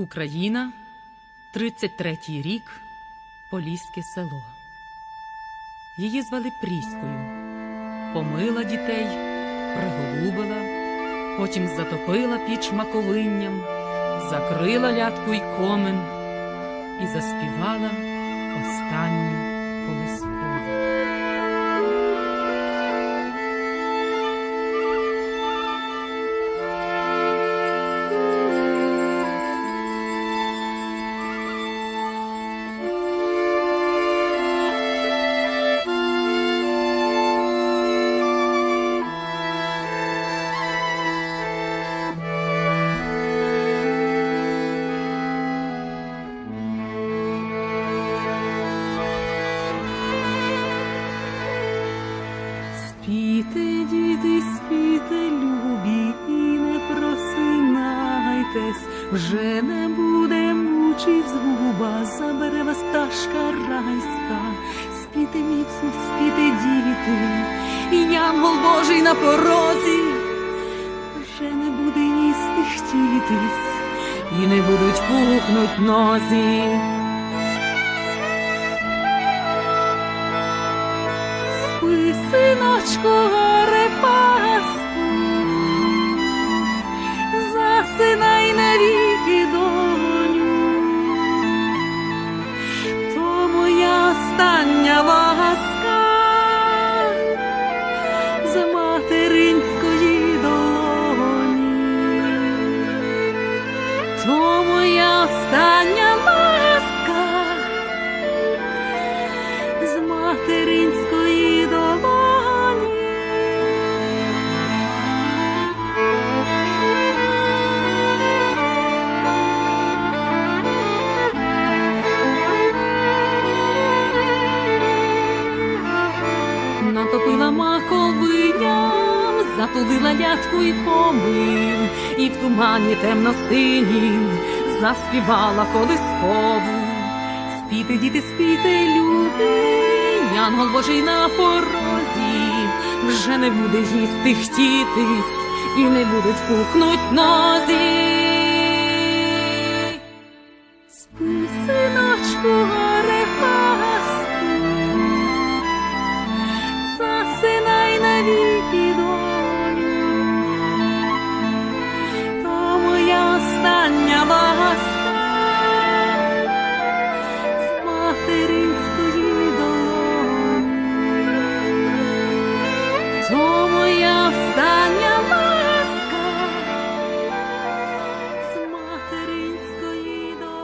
Україна, 33-й рік, Поліське село. Її звали Пріською. Помила дітей, приголубила, потім затопила піч маковинням, закрила лятку й комен і заспівала останню колискову. Вже не буде мучить згуба, забере вас пташка райська. Спіте міцно, спіте, діти, і янгол Божий на порозі, вже не буде їсти хтітись, і не будуть пухнуть нозі. Спи, синочко, Натопила маковиням, затулила лятку й помив, і в тумані темно-синім заспівала колискову. Спіти, діти, спіти, любі, янгол Божий на порозі, вже не буде їсти хтітись, і не будуть пухнуть нозі.